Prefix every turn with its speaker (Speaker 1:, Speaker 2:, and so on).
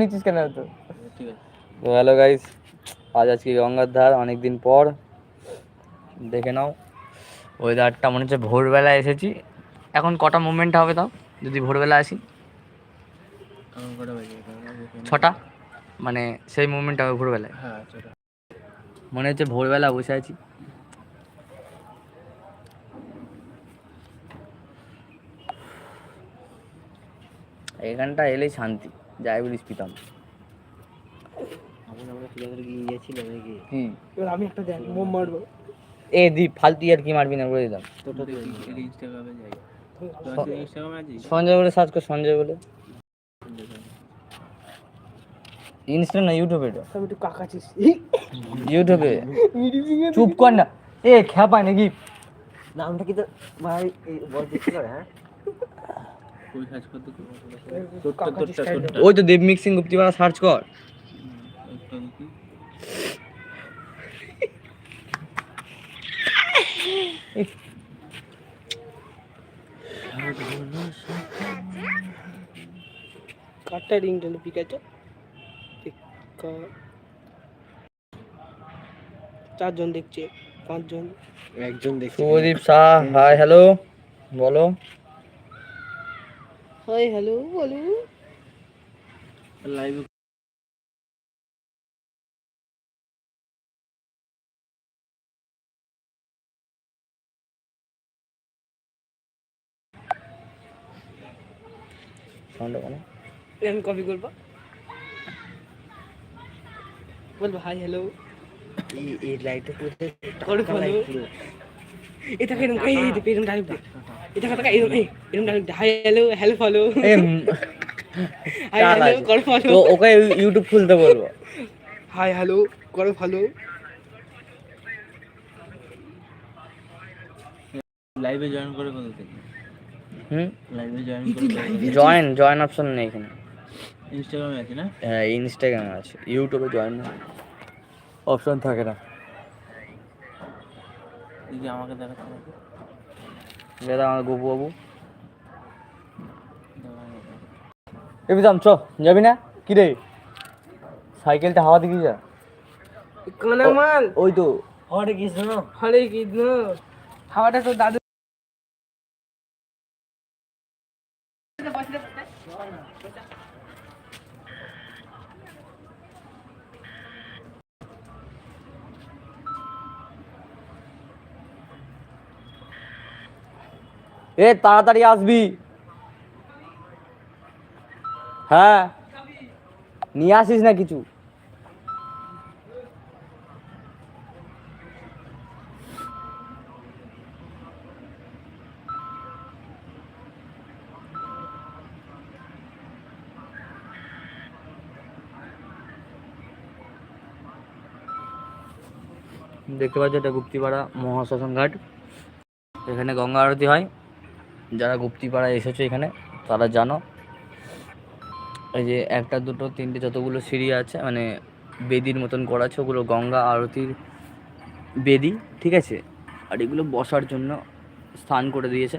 Speaker 1: নিচ্ছিস কেন তো
Speaker 2: ঠিক আছে।
Speaker 1: তো হ্যালো গাইস আজ আজকে গঙ্গার ধার অনেক দিন পর। দেখে নাও ওয়েদারটা মনে হচ্ছে ভোরবেলা এসেছি। এখন কটা মুভমেন্ট হবে তাও? যদি ভোরবেলা আসি? ছটা? মানে সেই মুভমেন্ট হবে ভোরবেলায়।
Speaker 2: হ্যাঁ
Speaker 1: মনে হচ্ছে ভোরবেলা বসে আছি। এখানটা এলেই শান্তি। যাই বলিস পিতাম
Speaker 2: এখন আমরা ক্লিয়ার গিয়ে গিয়েছিলাম নাকি?
Speaker 1: কি
Speaker 3: এবার আমি একটা দেখ মোম মারবো।
Speaker 1: এ দি ফালতু আর কি মারবি না বলে দিলাম। সঞ্জয় বলে সার্চ কর সঞ্জয় বলে। ইনস্টা না ইউটিউবে এটা?
Speaker 3: আমি একটু কাকাছিস
Speaker 1: ইউটিউবে চুপ কর না। এ খ্যাপা নাকি।
Speaker 2: নামটা কি তো ভাই বল দেখতে হ্যাঁ?
Speaker 1: ওই তো দেব মিক্সিং গুপ্তিপাড়া সার্চ কর।
Speaker 3: পিকাচো চারজন দেখছে পাঁচজন।
Speaker 2: একজন দেখছি
Speaker 1: শুভদীপ শাহ হাই হ্যালো বলো।
Speaker 3: হাই হ্যালো বলো
Speaker 2: লাইভ
Speaker 1: সাউন্ড কোনো
Speaker 3: আমি কপি করব। বলব হাই হ্যালো
Speaker 2: এই লাইটটা পুরো
Speaker 3: এটা কেরম এই এই এরম ডাইরেক্ট এটা কথা direct hi hello hello follow hi hello করে ফলো
Speaker 1: তো ওকে ইউটিউব খুলতে বলব।
Speaker 3: হাই হ্যালো করে ফলো
Speaker 2: লাইভে জয়েন করে থেকে?
Speaker 1: হুম?
Speaker 2: লাইভে জয়েন করে
Speaker 1: জয়েন জয়েন অপশন নেই এখানে।
Speaker 2: ইনস্টাগ্রামে আছে না?
Speaker 1: হ্যাঁ ইনস্টাগ্রামে আছে। ইউটিউবে জয়েন অপশন থাকে না।
Speaker 2: আমাকে দেখাতে আমাকে
Speaker 1: দাদা আমার গোপু বাবু। এ বিদাম চ যাবি না? কি রে? সাইকেলটা হাওয়া দিকে যা।
Speaker 3: কানা মাল?
Speaker 1: ওই তো।
Speaker 2: হরে কৃষ্ণ।
Speaker 3: হরে কৃষ্ণ। হাওয়াটা তো দাদু
Speaker 1: এ, তাড়াতাড়ি আসবি। হ্যাঁ। নিয়ে আসিস না কিছু। দেখতে পাচ্ছ এটা গুপ্তিপাড়া মহাশ্মশান ঘাট। এখানে গঙ্গা আরতি হয়। যারা গুপ্তিপাড়ায় এসেছে এখানে, তারা জানো। এই যে একটা, দুটো, তিনটে যতগুলো সিঁড়ি আছে মানে বেদির মতন করা আছে, ওগুলো গঙ্গা আরতির বেদি, ঠিক আছে? আর এগুলো বসার জন্য স্থান করে দিয়েছে